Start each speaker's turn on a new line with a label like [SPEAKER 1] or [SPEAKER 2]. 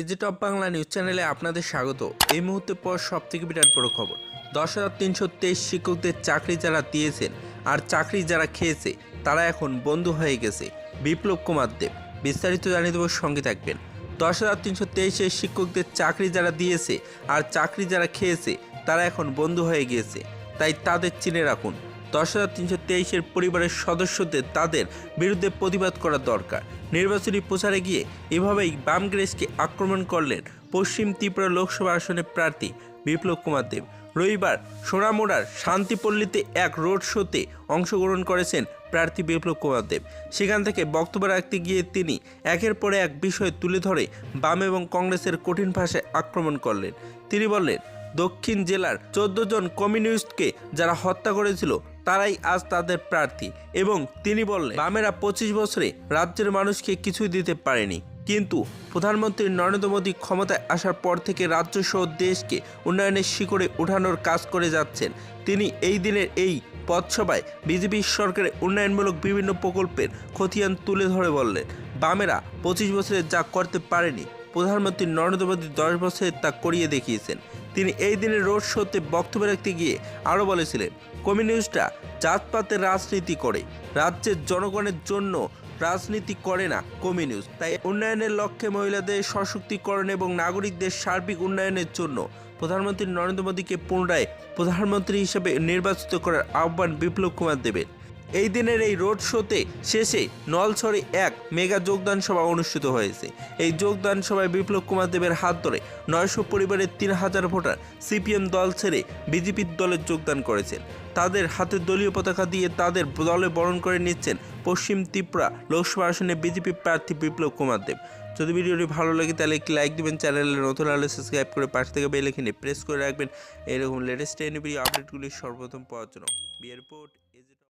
[SPEAKER 1] AG top Bangla news চ্যানেলে আপনাদের স্বাগত। এই মুহূর্তে পর সব থেকে বিরাট বড় খবর। দশ হাজার তিনশো তেইশ শিক্ষকদের চাকরি যারা দিয়েছেন আর চাকরি যারা খেয়েছে, তারা এখন বন্ধু হয়ে গেছে। বিপ্লব কুমার দেব, বিস্তারিত জানিয়ে দেবো সঙ্গে থাকবেন। দশ হাজার তিনশো তেইশের শিক্ষকদের চাকরি যারা দিয়েছে আর চাকরি যারা খেয়েছে, তারা এখন বন্ধু হয়ে গিয়েছে। তাই তাদের চিনে রাখুন। দশ হাজার তিনশো তেইশের পরিবারের সদস্যদের তাদের বিরুদ্ধে প্রতিবাদ করা দরকার। নির্বাচনী প্রচারে গিয়ে এভাবেই বামগ্রেসকে আক্রমণ করলেন পশ্চিম ত্রিপুরা লোকসভা আসনের প্রার্থী বিপ্লব কুমার দেব। রবিবার সোনামোড়ার শান্তিপল্লীতে এক রোড শোতে অংশগ্রহণ করেছেন প্রার্থী বিপ্লব কুমার দেব। সেখান থেকে বক্তব্য রাখতে গিয়ে তিনি একের পরে এক বিষয় তুলে ধরে বাম এবং কংগ্রেসের কঠিন ভাষায় আক্রমণ করলেন। তিনি বললেন দক্ষিণ জেলার চোদ্দ জন কমিউনিস্টকে যারা হত্যা করেছিল, তারাই আজ তাদের প্রার্থী এবং তিনি বললেন, বামেরা পঁচিশ বছরে রাজ্যের মানুষকে কিছুই দিতে পারেনি। কিন্তু প্রধানমন্ত্রী নরেন্দ্র মোদী ক্ষমতায় আসার পর থেকে রাজ্য সহ দেশকে উন্নয়নের শিখরে ওঠানোর কাজ করে যাচ্ছেন। তিনি এই দিনের এই পথসভায় বিজেপি সরকারের উন্নয়নমূলক বিভিন্ন প্রকল্পের খতিয়ান তুলে ধরে বললেন, বামেরা পঁচিশ বছরে যা করতে পারেনি প্রধানমন্ত্রী নরেন্দ্র মোদী দশ বছরে তা করিয়ে দেখিয়েছেন। তিনি এই দিনের রোড শোতে বক্তব্য রাখতে গিয়ে আরও বলেছিলেন, কমিউনিস্টরা জাতপাতের রাজনীতি করে, রাজ্যের জনগণের জন্য রাজনীতি করে না কমিউনিস্ট। তাই উন্নয়নের লক্ষ্যে মহিলাদের সশক্তিকরণ এবং নাগরিকদের সার্বিক উন্নয়নের জন্য প্রধানমন্ত্রী নরেন্দ্র মোদীকে পুনরায় প্রধানমন্ত্রী হিসেবে নির্বাচিত করার আহ্বান বিপ্লব কুমার দেবের। এই দিনের এই রোড শোতে শেষে নলছড়ে এক মেগা যোগদান সভা অনুষ্ঠিত হয়েছে। এই যোগদান সভায় বিপ্লব কুমার দেবের হাত ধরে নয়শো পরিবারের তিন হাজার ভোটার সিপিএম দল ছেড়ে বিজেপির দলে যোগদান করেছেন। তাদের হাতে দলীয় পতাকা দিয়ে তাদের দলে বরণ করে নিচ্ছেন পশ্চিম ত্রিপুরা লোকসভা আসনে বিজেপি প্রার্থী বিপ্লব কুমার দেব। যদি ভিডিওটি ভালো লাগে তাহলে একটি লাইক দিবেন, চ্যানেলে নতুন হলে সাবস্ক্রাইব করে পাশে থেকে বেল এখানে প্রেস করে রাখবেন। এরকম লেটেস্ট ভিডিও আপডেটগুলি সর্বপ্রথম পাওয়ার জন্য। বিয়ের রিপোর্ট